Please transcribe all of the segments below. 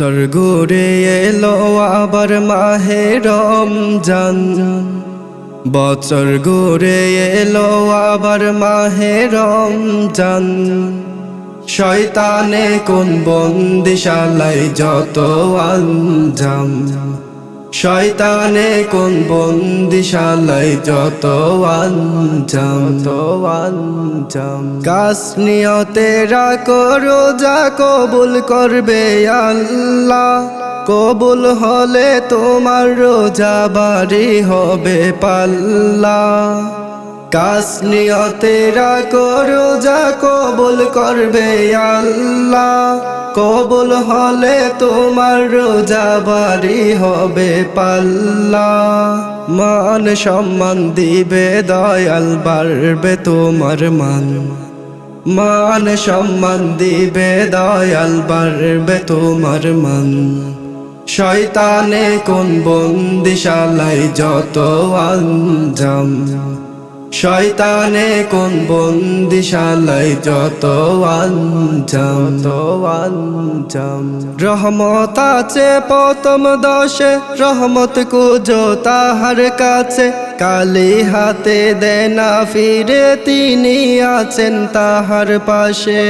বছর ঘুরে এলো আবার মাহে রমজান। বছর ঘুরে এলো আবার মাহে রমজান। শয়তানে কোন বন্দিশালায় যত আঞ্জাম। শয়তানে কোন বন্দিশালায় যত আঞ্জাম তো আঞ্জাম কাস নিয়তেরা করো যা কবুল করবে আল্লাহ। কবুল হলে তোমার রোজা বাড়ি হবে পাল্লা। কাস নিয়তেরা করো যা কবুল করবে আল্লাহ। কবুল হলে তোমার রোজা বাড়ি হবে পাল্লা। মান সম্মান দিবে, দয়াল বাড়বে তোমার মান। মান সম্মান দিবে, দয়াল বাড়বে তোমার মান। শয়তানে কোন বন্দিশালায় যত আঞ্জাম। শয়তানে কোন বন্দিশালায় যত আঞ্জাম আঞ্জাম। রহমত আছে প্রথম দশে, রহমত কুজো তাহার কাছে। কালি হাতে দেনা ফিরে তিনি আছেন তাহার পাশে।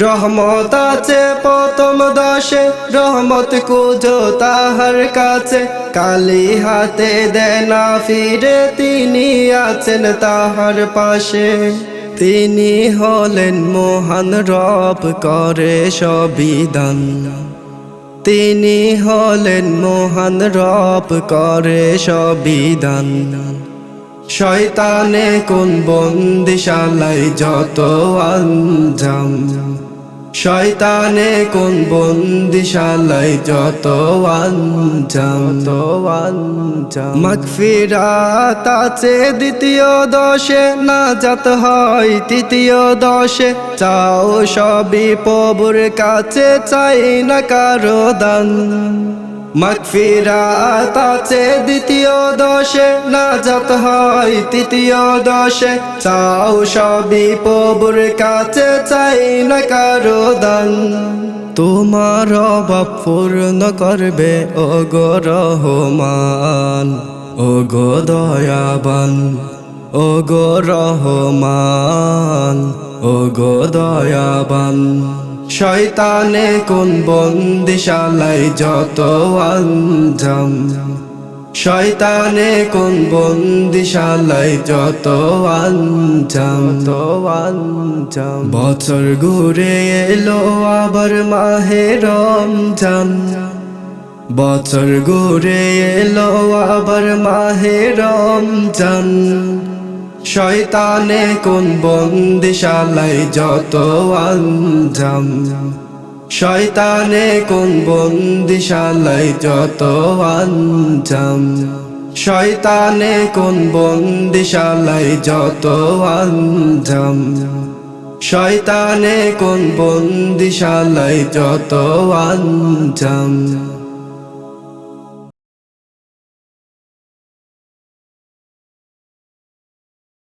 রহমত আছে প্রথম দশে, রহমত কুজো তাহার কাছে। কালি হাতে দেনা ফিরে তিনি আছেন তাহার পাশে। তিনি হলেন মহান রব, করে সবিধান। তিনি হলেন মহান রব, করে সবিধান। শয়তানে কোন বন্দিশালায় যত আঞ্জাম। শয়তানে কোন বন্দিশালায় যত আঞ্জাম তো আঞ্জাম মাগফিরাত আছে দ্বিতীয় দশে না যাত হয় তৃতীয় দশে। চাও সবই প্রভুর কাছে চাই না কারও দান। মাগফিরাত আছে দ্বিতীয় দশে না যাত হয় তৃতীয় দশে। চাও সবই প্রভুর কাছে, চাই না কারও দান। তোমার অভাব পূর্ণ করবে ও গো রহমান ও গো দয়াবান ও গো রহমান ও গো দয়াবান। শয়তানে কোন বন্দিশালায় যত আঞ্জাম শয়তানে কোন বন্দিশালায় যত আঞ্জাম তো আঞ্জাম বছর ঘুরে এলো আবার মাহে রমজান। বছর ঘুরে এলো আবার মাহে রমজান। শয়তানে কোন বন্দিশালায় যত আঞ্জাম শয়তানে কোন বন্দিশালায় যত আঞ্জাম শয়তানে কোন বন্দিশালায় যত আঞ্জাম শয়তানে কোন বন্দিশালায় যত আঞ্জাম